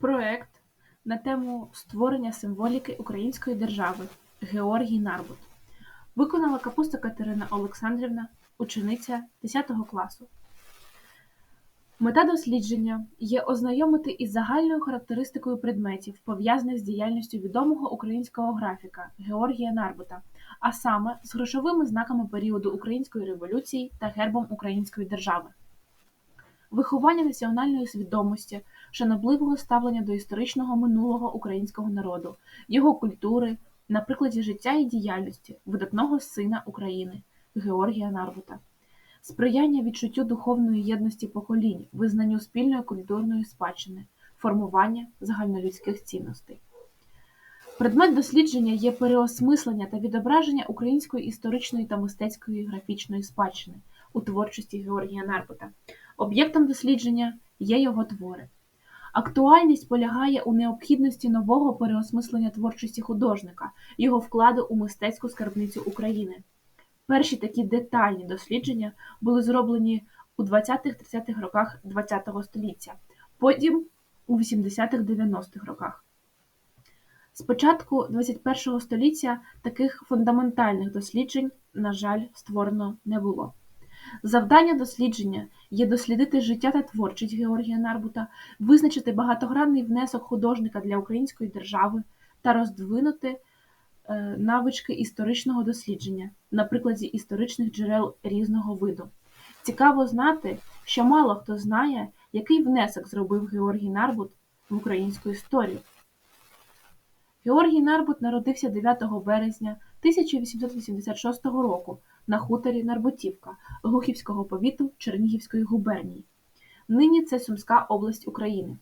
Проект на тему створення символіки української держави Георгій Нарбут виконала Капуста Катерина Олександрівна, учениця 10 класу. Мета дослідження є ознайомити із загальною характеристикою предметів, пов'язаних з діяльністю відомого українського графіка Георгія Нарбута, а саме з грошовими знаками періоду Української революції та гербом Української держави. Виховання національної свідомості, шанобливого ставлення до історичного минулого українського народу, його культури, на прикладі життя і діяльності видатного сина України Георгія Нарбута, сприяння відчуттю духовної єдності поколінь, визнанню спільної культурної спадщини, формування загальнолюдських цінностей. Предмет дослідження є переосмислення та відображення української історичної та мистецької графічної спадщини у творчості Георгія Нарбута. Об'єктом дослідження є його твори. Актуальність полягає у необхідності нового переосмислення творчості художника, його вкладу у мистецьку скарбницю України. Перші такі детальні дослідження були зроблені у 20-30-х роках ХХ століття, потім у 80-х-90-х роках. З початку ХХІ століття таких фундаментальних досліджень, на жаль, створено не було. Завдання дослідження є дослідити життя та творчість Георгія Нарбута, визначити багатогранний внесок художника для української держави та роздвинути е, навички історичного дослідження на прикладі історичних джерел різного виду. Цікаво знати, що мало хто знає, який внесок зробив Георгій Нарбут в українську історію. Георгій Нарбут народився 9 березня 1886 року на хуторі Нарбутівка Глухівського повіту Чернігівської губернії. Нині це Сумська область України.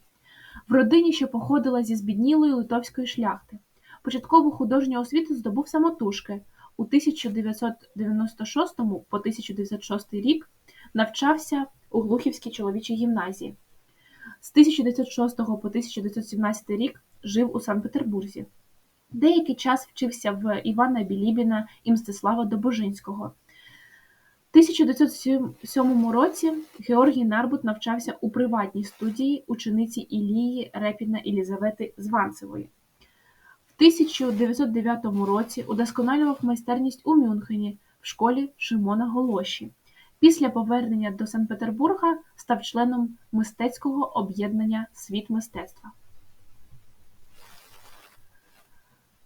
В родині, що походила зі збіднілої литовської шляхти. Початкову художню освіту здобув самотужки. У 1996 по 1906 рік навчався у Глухівській чоловічій гімназії. З 1906 по 1917 рік жив у Санкт-Петербурзі. Деякий час вчився в Івана Білібіна і Мстислава Добожинського. В 1907 році Георгій Нарбут навчався у приватній студії учениці Ілії Репіна Єлізавети Званцевої. В 1909 році удосконалював майстерність у Мюнхені в школі Шимона Голоші. Після повернення до Санкт-Петербурга став членом мистецького об'єднання Світ мистецтва.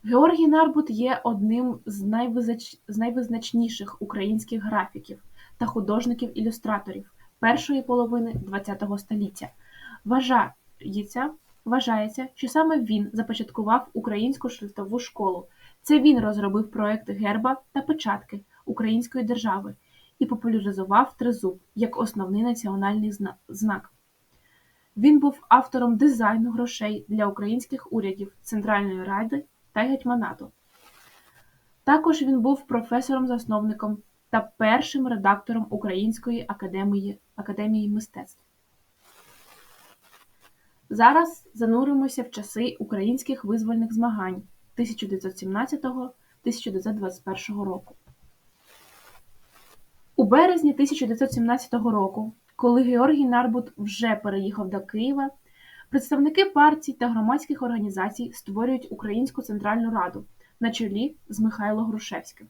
Георгій Нарбут є одним з найвизначніших українських графіків та художників-ілюстраторів першої половини ХХ століття. Вважається, вважається, що саме він започаткував українську шрифтову школу. Це він розробив проект герба та печатки Української держави і популяризував тризуб як основний національний знак. Він був автором дизайну грошей для українських урядів Центральної Ради та гетьманату. Також він був професором-засновником та першим редактором Української академії, академії мистецтв. Зараз зануримося в часи українських визвольних змагань 1917-1921 року. У березні 1917 року, коли Георгій Нарбут вже переїхав до Києва, Представники партій та громадських організацій створюють Українську Центральну Раду на чолі з Михайло Грушевським.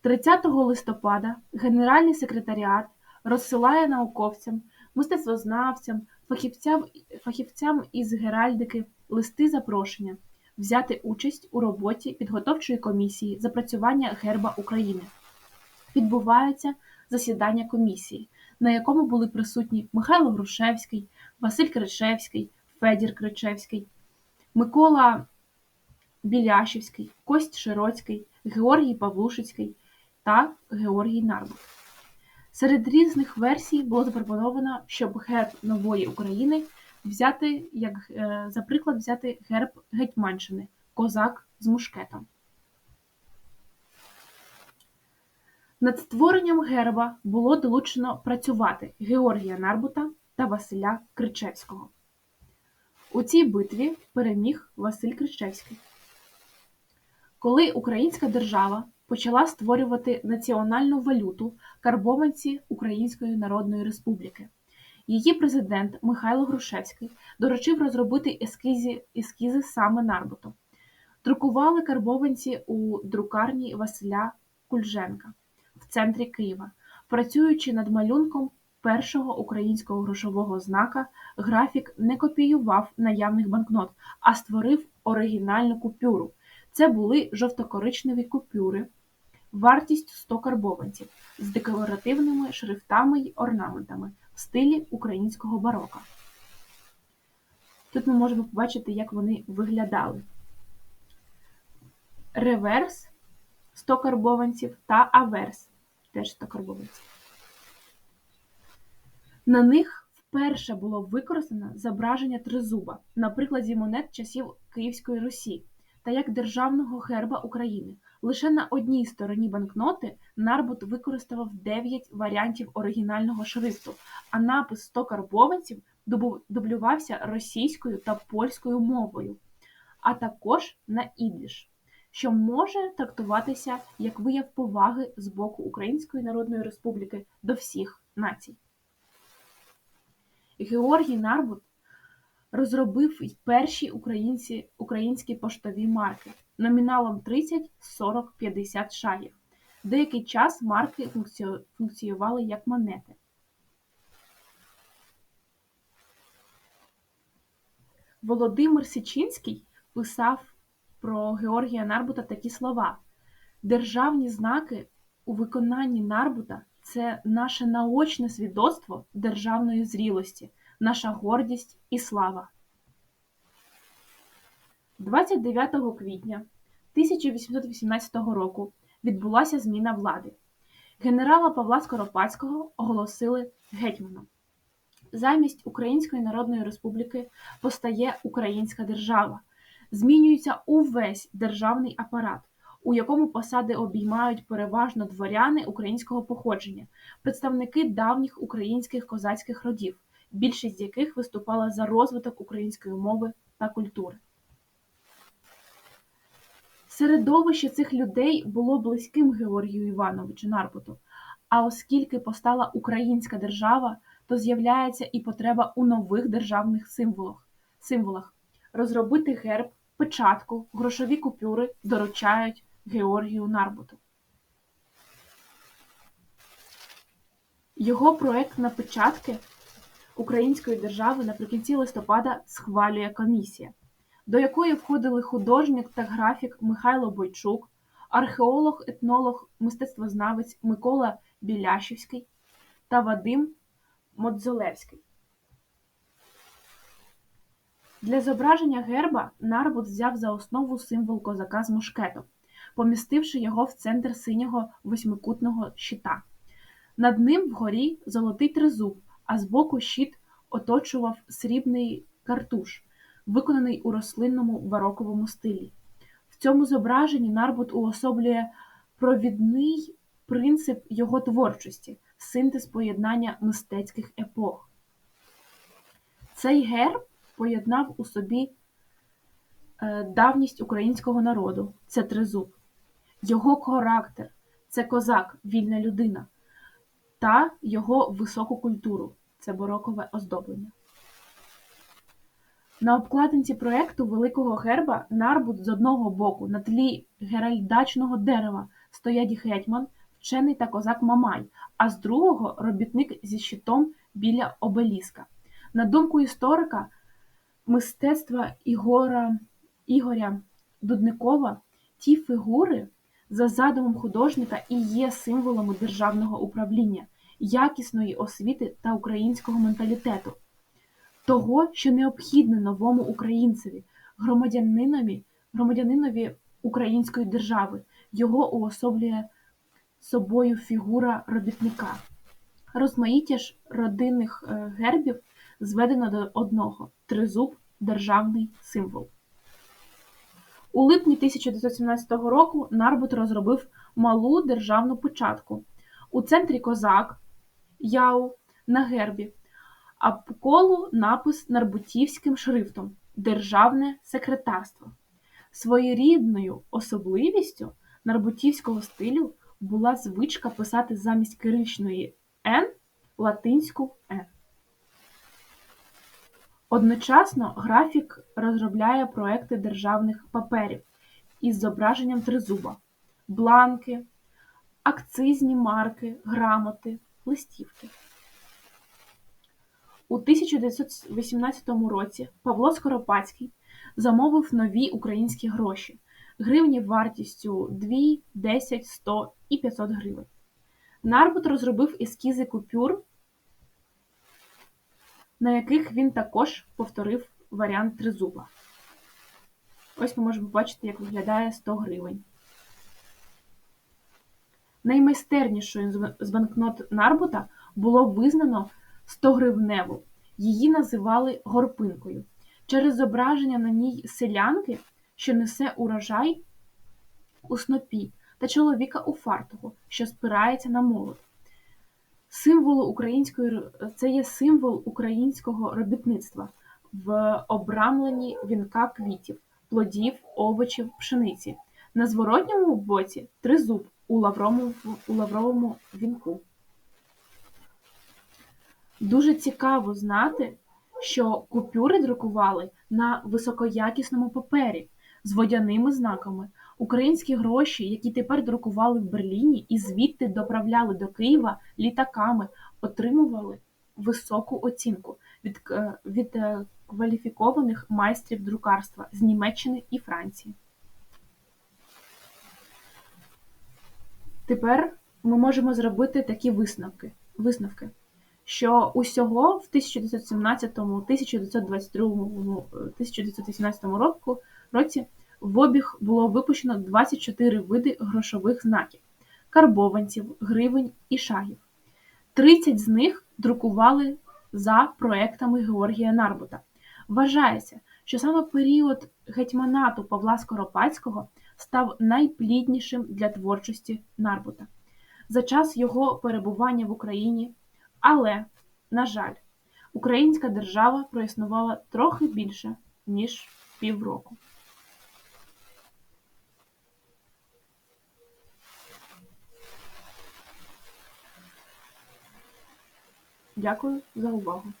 30 листопада Генеральний секретаріат розсилає науковцям, мистецтвознавцям, фахівцям фахівцям із геральдики листи запрошення взяти участь у роботі підготовчої комісії запрацювання герба України. Відбувається засідання комісії, на якому були присутні Михайло Грушевський, Василь Кричевський, Федір Кричевський, Микола Біляшівський, Кость Широцький, Георгій Павлушицький та Георгій Нарбут. Серед різних версій було запропоновано, щоб герб нової України взяти, як е, за приклад взяти герб Гетьманщини Козак з мушкетом. Над створенням герба було долучено працювати Георгія Нарбута та Василя Кричевського. У цій битві переміг Василь Кричевський. Коли Українська держава почала створювати національну валюту карбованці Української Народної Республіки, Її президент Михайло Грушевський доручив розробити ескізи, ескізи саме нарбуту. Друкували карбованці у друкарні Василя Кульженка центрі Києва. Працюючи над малюнком першого українського грошового знака, графік не копіював наявних банкнот, а створив оригінальну купюру. Це були жовто-коричневі купюри, вартість 100 карбованців з декоративними шрифтами й орнаментами в стилі українського барока. Тут ми можемо побачити, як вони виглядали. Реверс 100 карбованців та аверс теж 100 карбованців. На них вперше було використано зображення тризуба на прикладі монет часів Київської Русі та як державного герба України. Лише на одній стороні банкноти Нарбут використав 9 варіантів оригінального шрифту, а напис 100 карбованців дублювався російською та польською мовою, а також на ідліш, що може трактуватися як вияв поваги з боку Української Народної Республіки до всіх націй. Георгій Нарбут розробив перші українці, українські поштові марки номіналом 30, 40, 50 шагів. Деякий час марки функціювали як монети. Володимир Січинський писав про Георгія Нарбута такі слова: Державні знаки у виконанні Нарбута це наше наочне свідоцтво державної зрілості, наша гордість і слава. 29 квітня 1818 року відбулася зміна влади. Генерала Павла Скоропадського оголосили гетьманом. Замість Української Народної Республіки постає Українська держава. Змінюється увесь державний апарат, у якому посади обіймають переважно дворяни українського походження, представники давніх українських козацьких родів, більшість з яких виступала за розвиток української мови та культури. Середовище цих людей було близьким Георгію Івановичу Нарбуту, а оскільки постала українська держава, то з'являється і потреба у нових державних символах. символах. Розробити герб, печатку, грошові купюри доручають Георгію Нарбуту. Його проект на печатки Української держави наприкінці листопада схвалює комісія до якої входили художник та графік Михайло Бойчук, археолог, етнолог, мистецтвознавець Микола Біляшівський та Вадим Модзолевський. Для зображення герба Нарбут взяв за основу символ козака з мушкетом, помістивши його в центр синього восьмикутного щита. Над ним вгорі золотий тризуб, а збоку щит оточував срібний картуш, виконаний у рослинному бароковому стилі. В цьому зображенні Нарбут уособлює провідний принцип його творчості синтез поєднання мистецьких епох. Цей герб поєднав у собі е, давність українського народу це тризуб, його характер це козак, вільна людина, та його високу культуру це барокове оздоблення. На обкладинці проекту великого герба нарбут з одного боку на тлі геральдачного дерева стоять гетьман, вчений та козак Мамай, а з другого робітник зі щитом біля обеліска. На думку історика мистецтва Ігора, Ігоря Дудникова, ті фігури за задумом художника і є символами державного управління, якісної освіти та українського менталітету того, що необхідне новому українцеві, громадянинові, громадянинові української держави, його уособлює собою фігура робітника. Розмаїття ж родинних е, гербів зведено до одного тризуб державний символ. У липні 1917 року Нарбут розробив малу державну початку. У центрі козак Яу на гербі а по колу напис нарбутівським шрифтом Державне секретарство. Своєрідною особливістю нарбутівського стилю була звичка писати замість киричної Н латинську Н. Одночасно графік розробляє проекти державних паперів із зображенням тризуба, бланки, акцизні марки, грамоти, листівки. У 1918 році Павло Скоропадський замовив нові українські гроші гривні вартістю 2, 10, 100 і 500 гривень. Нарбут розробив ескізи купюр, на яких він також повторив варіант тризуба. Ось ми можемо побачити, як виглядає 100 гривень. Наймайстернішою з- з банкнот Нарбута було визнано 100-гривневу. Її називали горпинкою через зображення на ній селянки, що несе урожай у снопі, та чоловіка у фартуху, що спирається на молот. Символу української це є символ українського робітництва в обрамленні вінка квітів, плодів, овочів, пшениці. На зворотньому боці тризуб у лавровому, у лавровому вінку. Дуже цікаво знати, що купюри друкували на високоякісному папері з водяними знаками. Українські гроші, які тепер друкували в Берліні і звідти доправляли до Києва літаками, отримували високу оцінку від, е, від е, кваліфікованих майстрів друкарства з Німеччини і Франції. Тепер ми можемо зробити такі висновки, висновки що усього в 1917-1922 1918 року, році в обіг було випущено 24 види грошових знаків карбованців, гривень і шагів. 30 з них друкували за проектами Георгія Нарбута. Вважається, що саме період гетьманату Павла Скоропадського став найпліднішим для творчості Нарбута. За час його перебування в Україні але, на жаль, українська держава проіснувала трохи більше, ніж півроку. Дякую за увагу.